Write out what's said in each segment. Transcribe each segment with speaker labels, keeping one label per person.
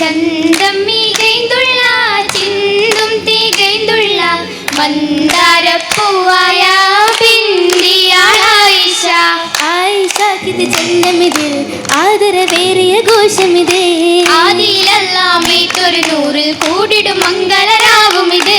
Speaker 1: ചന്തം മികൈന്തുള്ള ചിന്തും തികൈന്തുള്ള മന്ദാരപ്പൂവായ പിന്തിയായിഷ
Speaker 2: ആയിഷാക്കിത് ചന്തമിതിൽ ആദരവേറിയ ഘോഷമിതേ.
Speaker 1: ആദിയിലെല്ലാം വീത്തൊരു നൂറിൽ കൂടിടും
Speaker 2: മംഗളരാവുമിത്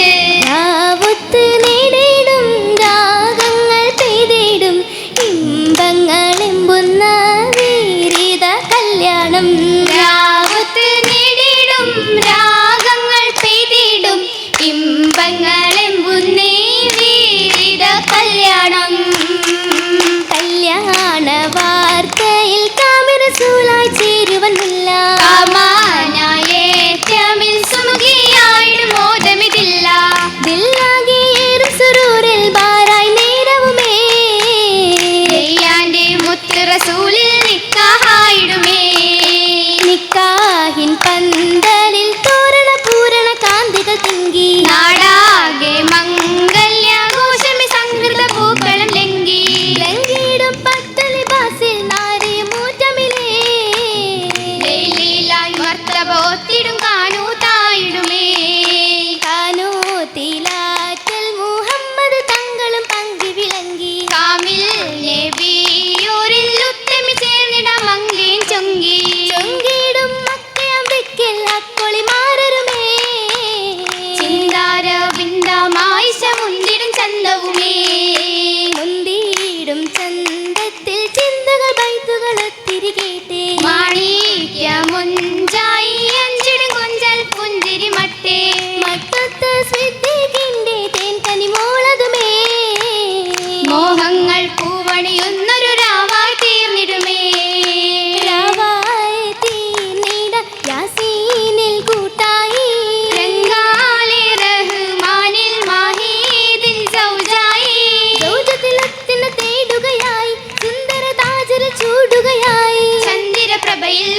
Speaker 1: ചന്ദ്രപ്രഭയിൽ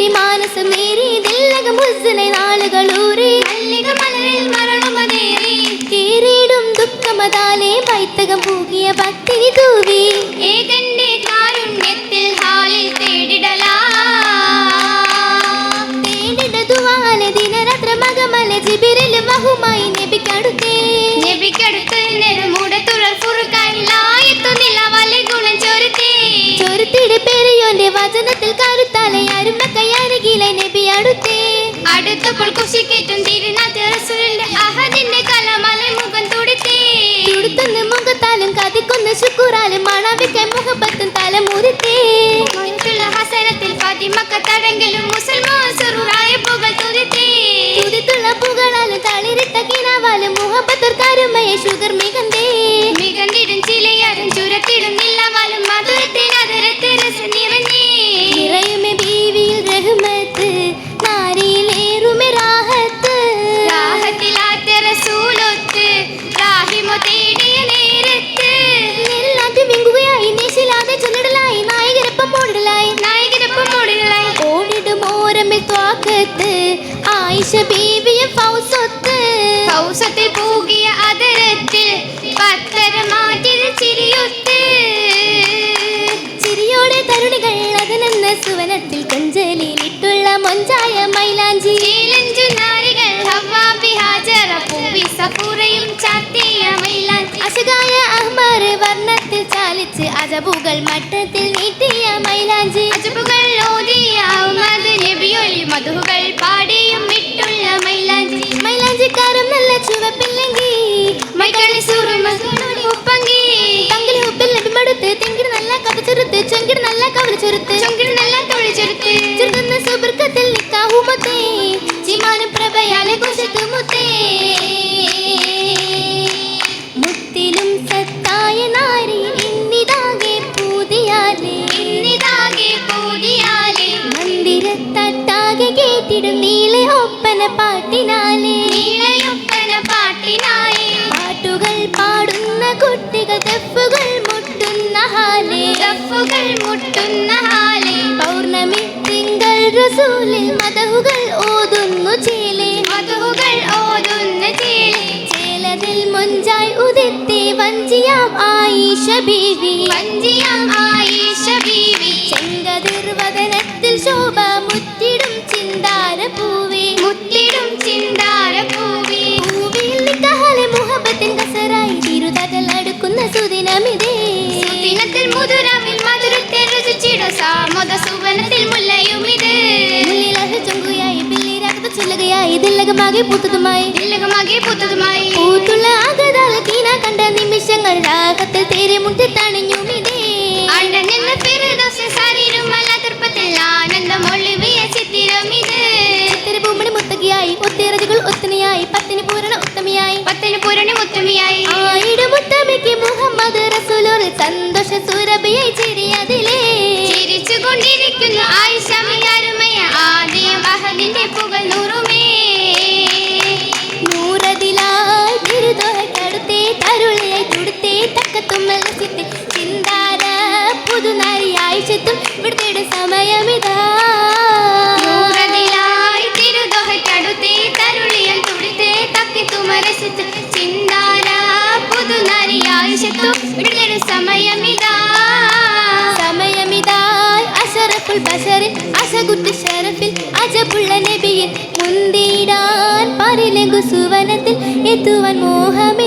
Speaker 2: മേരി മാനസമേരി ദില്ലക മുസ്സനെ നാളുകളൂരി
Speaker 1: മല്ലിക മലരിൽ മരണമതേറി
Speaker 2: കേറിടും ദുഃഖമതാലേ വൈത്തകം പൂകിയ ഭക്തിനി തൂവി
Speaker 1: എടുത്തപ്പോൾ കുശിക്കേറ്റും തിരുനാഥ് റസൂലിന്റെ അഹദിന്റെ കലമല മുഖം തുടുത്തി.
Speaker 2: തുടുത്തുന്ന് മുഖത്താലും കതിക്കൊന്ന് ശുക്കൂറാലും മണവിക്കെ മുഖപ്പത്തും തലമുരുത്തി
Speaker 1: ഹസനത്തിൽ ഫാത്തിമക്ക തടങ്കലും മുസൽമാൻ സുറുറായ പുകൾ തുരുത്തി.
Speaker 2: തുരുത്തുള്ള പുകളാലും തളിരിട്ട കിനാവാലും മുഹബത്തർ കരുമയെ ഷുഗർ ഔഷത്തിൽ പൂകിയ അതരത്തിൽ പത്തര മാറ്റിൽ
Speaker 1: ചിരിയൊത്ത്. ചിരിയോടെ തരുണികൾ അതനെന്ന സുവനത്തിൽ കൊഞ്ചലിലിട്ടുള്ള മൊഞ്ചായ മൈലാഞ്ചി.
Speaker 2: അജബുകൾ മട്ടത്തിൽ നീട്ടിയ മൈലാഞ്ചി.
Speaker 1: അജബുകൾ ഓതിയ ഉമദ് നബിയൊലി മധുകൾ പാടിയും
Speaker 2: പ്രഭയാലെ കുശത്ത് മുത്തേ. മുത്തിലും സത്തായ നാരി ഇന്നിതാകെ പൂതിയാലേ.
Speaker 1: ഇന്നിതാകെ പൂതിയാലെ.
Speaker 2: മന്ദിരത്തട്ടാകെ കേട്ടിടും നീളെ ഒപ്പന പാട്ടിനാലേ.
Speaker 1: നീളയൊപ്പന പാട്ടിനായി
Speaker 2: പാട്ടുകൾ പാടുന്ന കുട്ടികൾ ദഫുകൾ മുട്ടുന്ന ഹാലേ.
Speaker 1: ദഫുകൾ മുട്ടുന്ന ഹാലെ.
Speaker 2: പൗർണമി തിങ്കൾ റസൂലിൽ മതഹുകൾ ഓതുന്നു ചേലേ.
Speaker 1: മധുകൾ ഓതുന്ന ചേലി.
Speaker 2: ചേലതിൽ മുഞ്ചായി ഉദിത്തെ വഞ്ചിയാം ആയിഷ ബീവി.
Speaker 1: വഞ്ചിയാം ആയിഷ ബീവി.
Speaker 2: ചെങ്കതിർവദനത്തിൽ ശോഭ മുറ്റിടും ചിന്താര പൂവി.
Speaker 1: മുറ്റിടും ചിന്താര പൂവി.
Speaker 2: പൂവിൽ കഹലെ മുഹബത്തിൻ കസറായി തിരുതകൾ അടുക്കുന്ന സുദിനമിതേ.
Speaker 1: സുദിനത്തിൽ മധുരമിൽ മധുരത്തെ രുചിച്ചിട സാമോദ സുവനത്തിൽ
Speaker 2: ദില്ലകമാകെ പൂത്തതുമായി.
Speaker 1: ദില്ലകമാകെ പൂത്തതുമായി.
Speaker 2: പൂത്തുള്ള ആകതാല കീന കണ്ട നിമിഷങ്ങൾ രാഗത്തിൽ തേരെ മുട്ടി തണിഞ്ഞുമിതേ
Speaker 1: അണ്ടനെന്ന ഫിർദൗസ ശരീരമല തൃപ്പത്തിൽ ആനന്ദം ഒളിവിയ ചിത്തിരം ഇത്.
Speaker 2: തിരുഭൂമണി മുത്തകിയായി ഒത്തിറതികൾ ഒത്തനയായി പത്തിന് പൂരണ ഉത്തമയായി.
Speaker 1: പത്തിന് പൂരണ മുത്തമിയായി
Speaker 2: ആയിരം മുത്തമിക്ക് മുഹമ്മദ് റസൂലോർ സന്തോഷ സുരഭിയായി സുവനത്തിൽ എത്തുവാൻ മോഹമിലാ